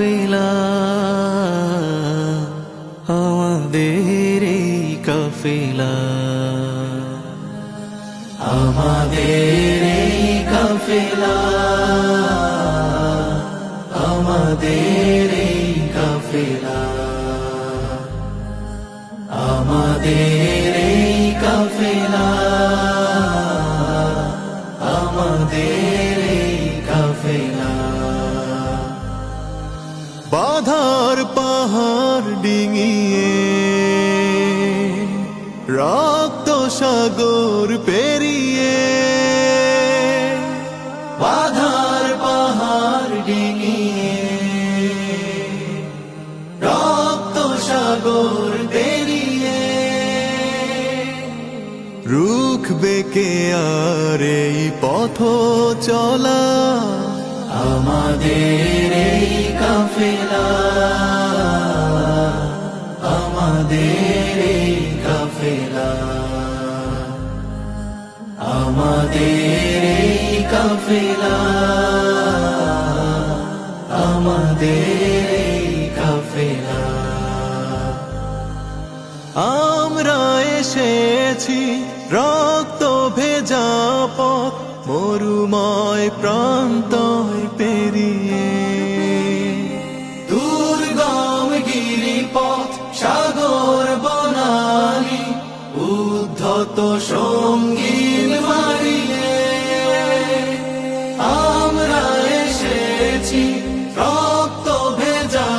কাফেলা আমাদের এই কাফেলা। আমাদের এই কাফেলা আমাদের এই কাফেলা। আমাদের বাধার পাহাড় ডিঙিয়ে, রক্ত সাগর পেরিয়ে। বাধার পাহাড় ডিঙিয়ে, রক্ত সাগর পেরিয়ে। রুখ বেকে আর এই পথ চলা, আমাদের আমাদের কাফেলা। আমাদের কাফেলা। আমাদের কাফেলা। আমরা এসেছি রক্ত ভেজা পথ মরুময় প্রান্তয় পেরিয়ে। সঙ্গীন মারিয়ে আমরা এসেছি রক্ত ভেজা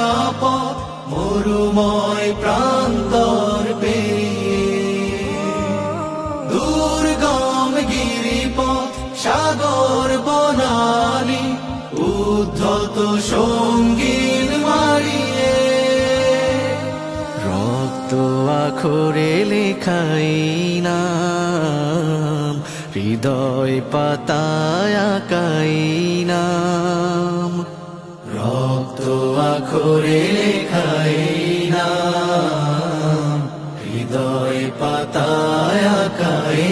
পথ, মরুময় প্রান্তর পেরিয়ে। দুর্গম গিরিপথ, সাগর বনানি, উদ্ধত সঙ্গীন আখরে লেখাই নাম, হৃদয় পাতায় আঁকাই নাম। রক্ত আখরে লেখাই নাম, হৃদয় পাতায় আঁকাই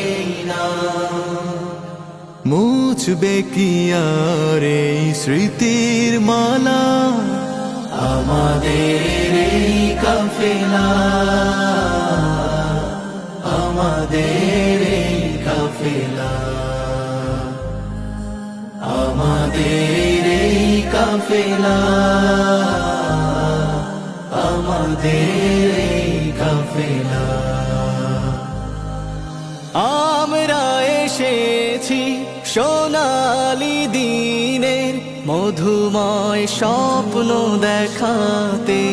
মুছবে কি আর এই স্মৃতির মালা? আমাদের এই কাফেলা, আমাদের এই কাফেলা, আমাদের এই কাফেলা, আমাদের এই কাফেলা। আমরা এসেছি সোনালি দিনের মধুময় স্বপ্ন দেখাতে।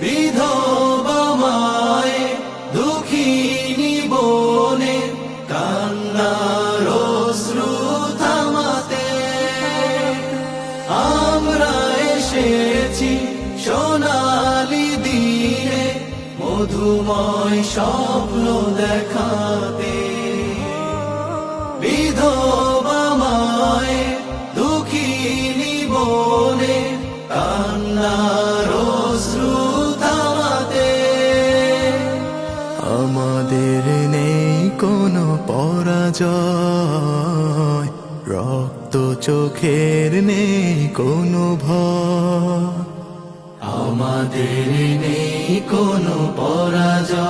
বিধবা মায় দুঃখিনী বনে কান্নার অশ্রু থামাতে। আমরা এসেছি সোনালি দিনে মধুময় স্বপ্ন দেখাতে। পরাজয় রক্ত চোখের নেই কোনো আমাদের নেই কোনো পরাজয়।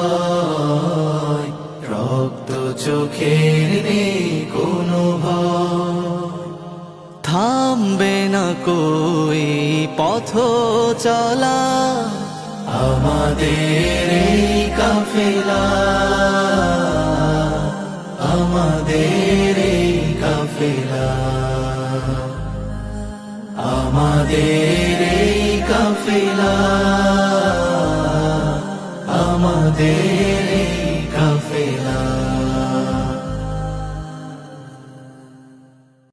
রক্ত চোখের নেই কোনো থামবে না কই পথ চলা। আমাদের কাফেলা। আমাদের এই কাফেলা। আমাদের এই কাফেলা। আমাদের